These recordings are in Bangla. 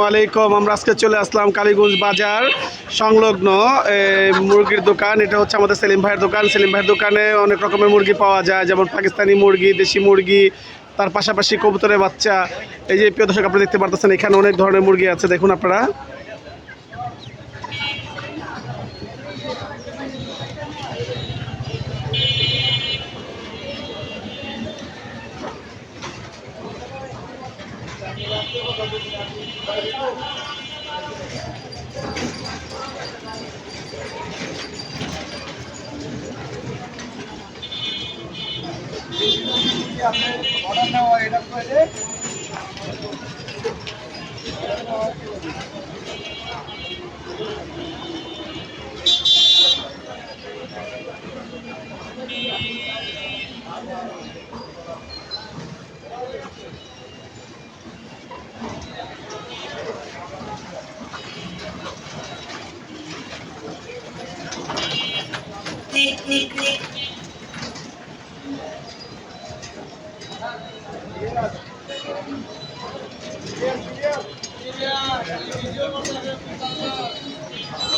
ওয়ালাইকুম, আমরা আজকে চলে আসলাম কালীগঞ্জ বাজার সংলগ্ন মুরগির দোকান। এটা হচ্ছে আমাদের সেলিম ভাইয়ের দোকান। সেলিম ভাইয়ের দোকানে অনেক রকমের মুরগি পাওয়া যায়, যেমন পাকিস্তানি মুরগি, দেশি মুরগি, তার পাশাপাশি কবুতরের বাচ্চা। এই যে প্রিয় দর্শক, আপনারা দেখতে পারতেছেন, এখানে অনেক ধরনের মুরগি আছে। দেখুন আপনারা। অর্ডার নেওয়া এটা করে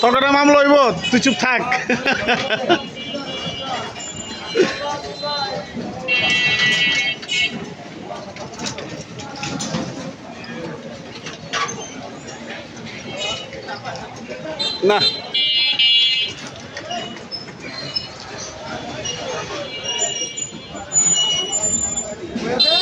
ততটা মামলা হইব তুই চুপ থাক। না। Where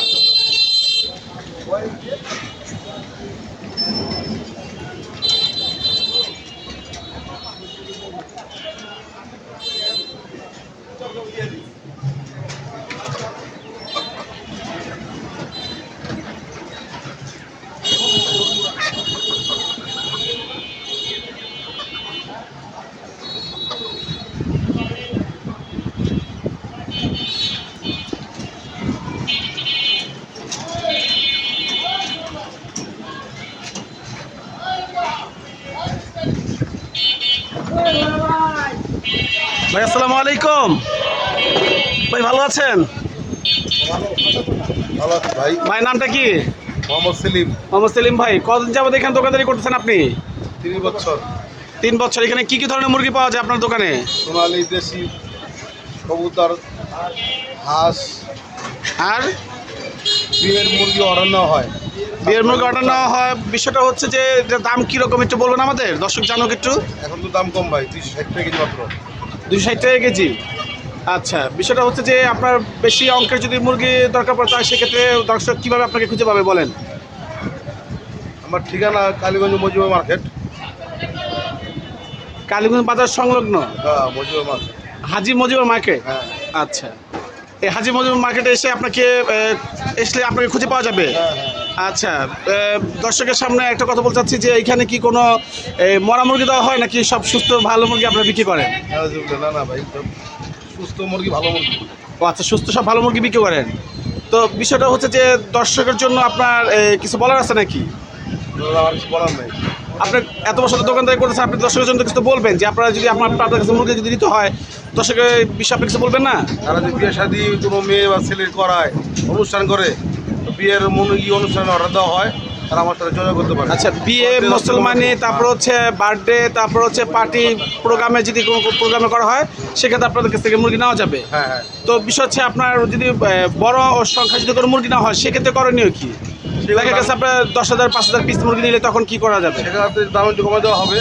ভাই আসসালামু আলাইকুম। ভাই ভালো আছেন? ভাই। নামটা কি? মোহাম্মদ সেলিম। মোহাম্মদ সেলিম ভাই কতদিন যাবত এখানে দোকানদারি করতেছেন আপনি? তিন বছর। তিন বছর। এখানে কি কি ধরনের মুরগি পাওয়া যায় আপনার দোকানে? সোনালি দেশি কবুতর হাঁস। আর? বিয়ের মুরগি অরণ্য হয়। বিয়ের অর্ডার হয়। বিষয়টা হচ্ছে যে দাম কীরকম একটু বলবেন আমাদের? দর্শক জানুক একটু। এখন তো দাম কম ভাই দুইশো ষাট টাকা কেজি মাত্র। দুশো ষাট টাকা কেজি। আচ্ছা বিষয়টা হচ্ছে যে আপনার বেশি অঙ্কের যদি মুরগি দরকার পড়তে হয় সেক্ষেত্রে দর্শক কীভাবে আপনাকে খুঁজে পাবে বলেন? আমার ঠিকানা কালীগঞ্জ মজিবা মার্কেট। কালীগঞ্জ বাজার সংলগ্ন? হ্যাঁ মার্কেট। হাজি মজিবুর মার্কেট? হ্যাঁ। আচ্ছা। এই হাজি মজিবুর মার্কেটে এসে আপনাকে আসলে আপনাকে খুঁজে পাওয়া যাবে? হ্যাঁ হ্যাঁ। আচ্ছা দর্শকের সামনে একটা কথা বলতে চাচ্ছি যে এখানে কি কোনো মরা মুরগি দেওয়া হয় নাকি সব সুস্থ ভালো মুরগি আপনারা বিক্রি করেন? হ্যাঁ, না না ভাই সুস্থ মুরগি ভালো মুরগি। ও আচ্ছা সুস্থ সব ভালো মুরগি বিক্রি করেন। তো বিষয়টা হচ্ছে যে দর্শকের জন্য আপনার কিছু বলার আছে নাকি? আমার কিছু বলার নেই। আপনি এত বছর দোকানদারি করতেছেন আপনি দর্শকের জন্য কিছু বলবেন যে আপনারা যদি আপনার আপনার কাছে মুরগি যদি দিতে হয় দর্শকের বিষয়ে আপনি কিছু বলবেন না? তারা যদি বিয়ে শাদি কোনো মেয়ে বা ছেলে করায় অনুষ্ঠান করে বিয়ের মুরগি অনুষ্ঠানে অর্ডার দেওয়া হয় তারা আমার সাথে যোগাযোগ করতে পারে। আচ্ছা বিয়ে মুসলমানি তারপর হচ্ছে বার্থডে তারপর হচ্ছে পার্টি প্রোগ্রামে যদি কোনো প্রোগ্রামে করা হয় সেক্ষেত্রে আপনাদের কাছ থেকে মুরগি নেওয়া যাবে। হ্যাঁ হ্যাঁ। তো বিষয় হচ্ছে আপনার যদি বড় সংখ্যা যদি কোনো মুরগি না হয় সেক্ষেত্রে করণীয় কি? দেখা গেছে আপনার দশ হাজার পাঁচ হাজার পিস মুরগি নিলে তখন কি করা যাবে? দাম একটু কমে দেওয়া হবে।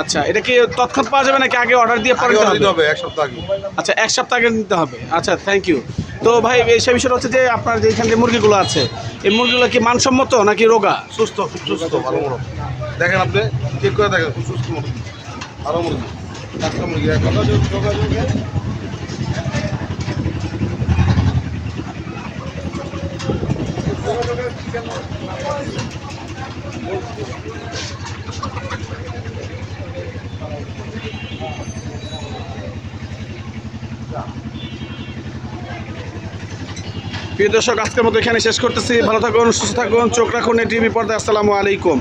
আচ্ছা এটা কি তৎক্ষণাৎ পাওয়া যাবে নাকি আগে অর্ডার দিয়ে পরে দিতে হবে? এক সপ্তাহ আগে। আচ্ছা এক সপ্তাহ আগে নিতে হবে। আচ্ছা থ্যাংক ইউ তো ভাই এই সে বিষয়টা হচ্ছে যে আপনার যে এখানে যে মুরগিগুলো আছে এই মুরগিগুলো কি মানসম্মত নাকি রোগা? সুস্থ খুব সুস্থ ভালো মুরগি। দেখেন আপনি ঠিক করে দেখেন খুব সুস্থ মুরগি ভালো মুরগি। টাটকা মুরগি। প্রিয় দর্শক, আজকের মতো এখানে শেষ করতেছি। ভালো থাকুন, সুস্থ থাকুন, চোখ রাখুন টিভি পর্দায়। আসসালামু আলাইকুম।